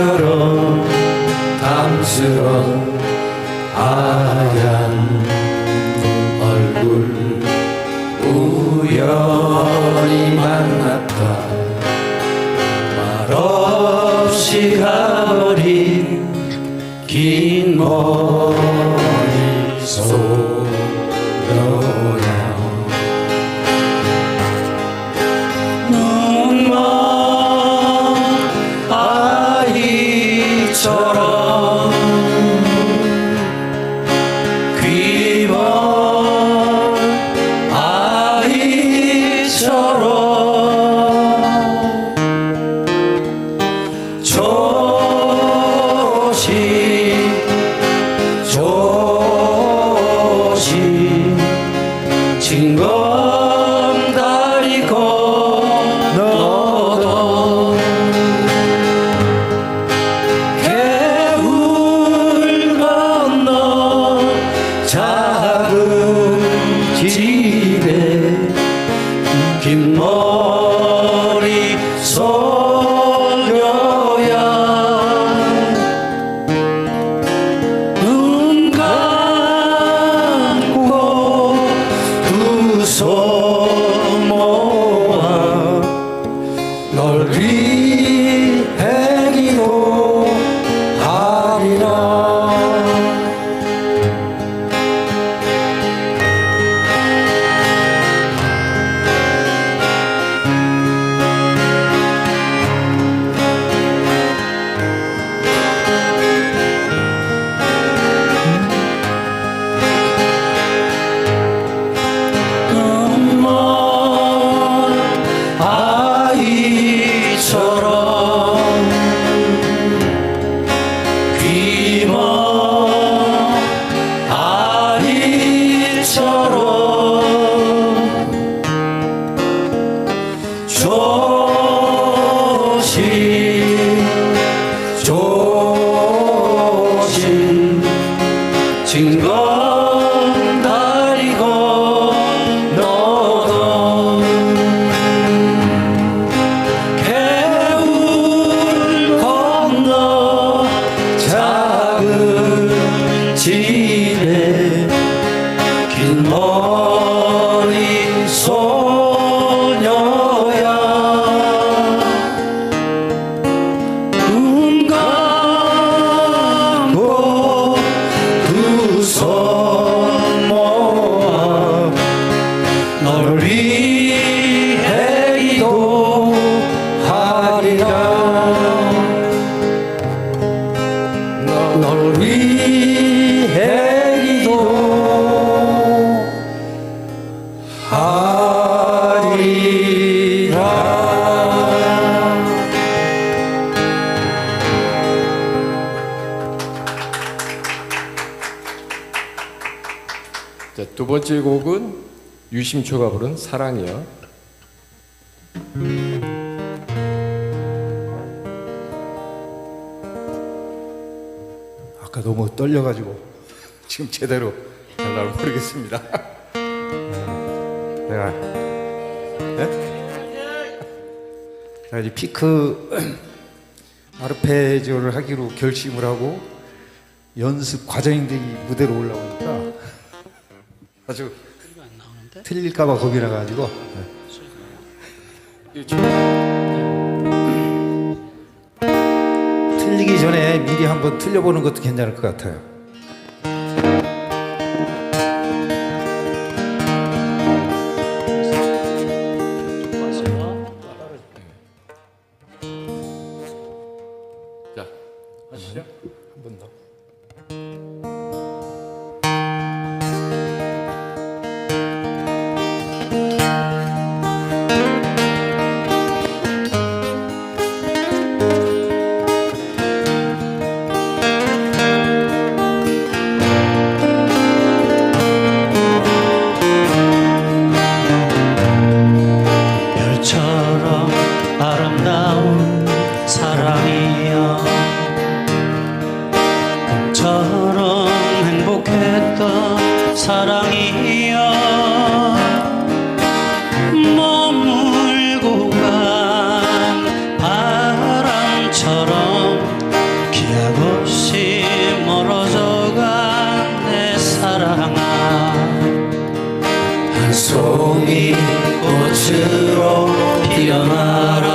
별처럼 탐스런 하얀 얼굴 우연히 만났다. 말없이 가버린 긴 머리 속. 조심 징검 두 번째 곡은 유심초가 부른 사랑이요. 아까 너무 떨려가지고 지금 제대로 잘 나올 모르겠습니다. 내가 네? 자 이제 피크 아르페지오를 하기로 결심을 하고 연습 과정인데 이 무대로 올라오니까 아주 틀릴까봐 겁이 나가지고 이 틀리기 전에 미리 한번 틀려보는 것도 괜찮을 것 같아요. 자, 하시죠. 한 번 더. 이 꽃으로 피어나라.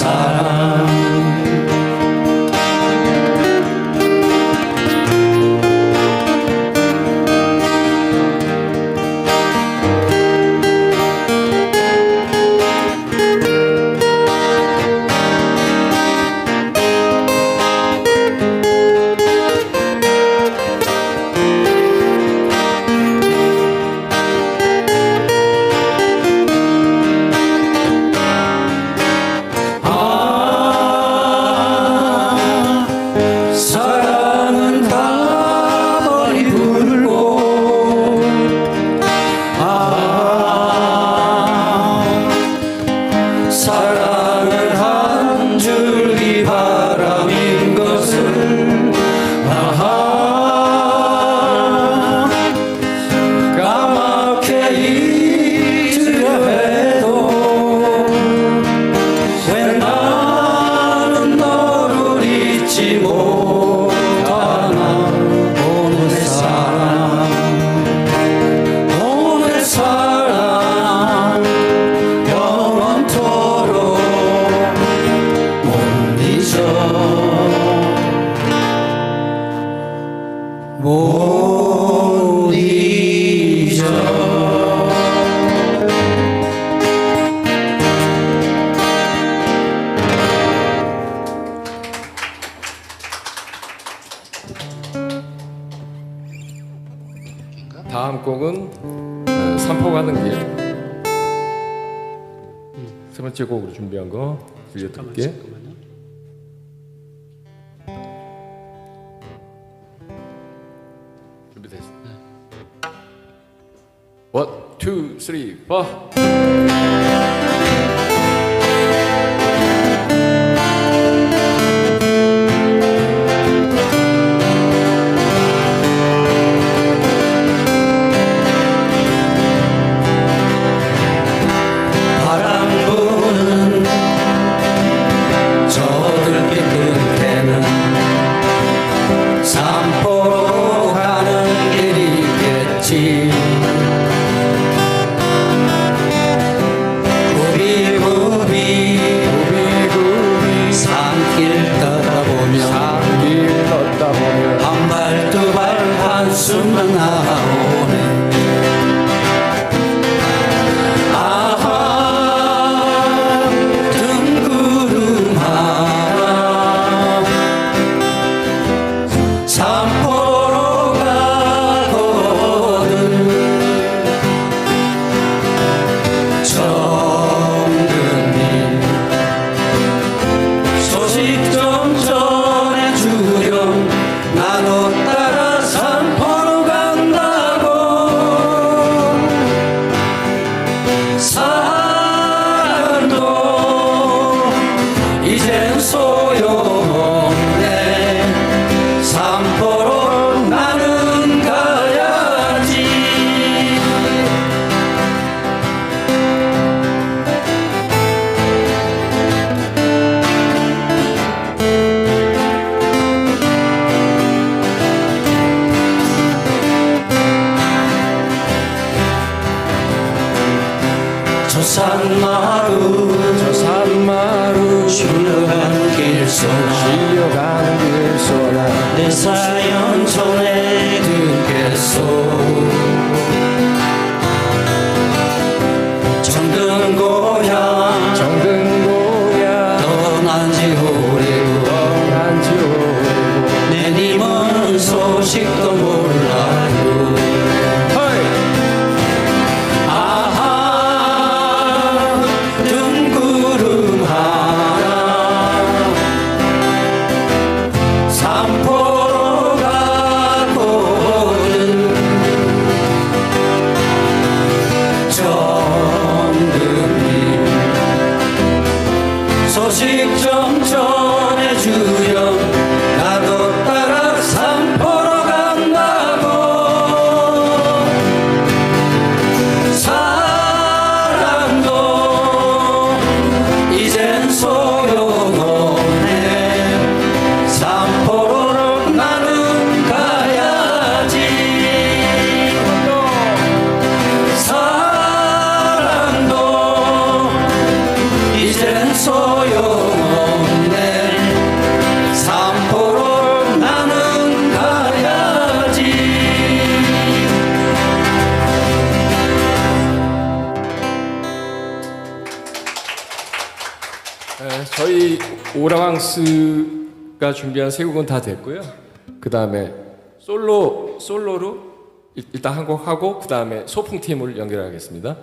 Sarah. 사랑 영원토록 못 잊어. 못 잊어. 다음 곡은 삼포 가는 길. 음, 세 번째 곡으로 준비한 거 들려드릴게. 준비됐어. 네. One, two, three, four. 오라왕스가 준비한 세 곡은 다 됐고요. 그 다음에 솔로 솔로로 일- 일단 한 곡 하고 그 다음에 소풍 팀을 연결하겠습니다.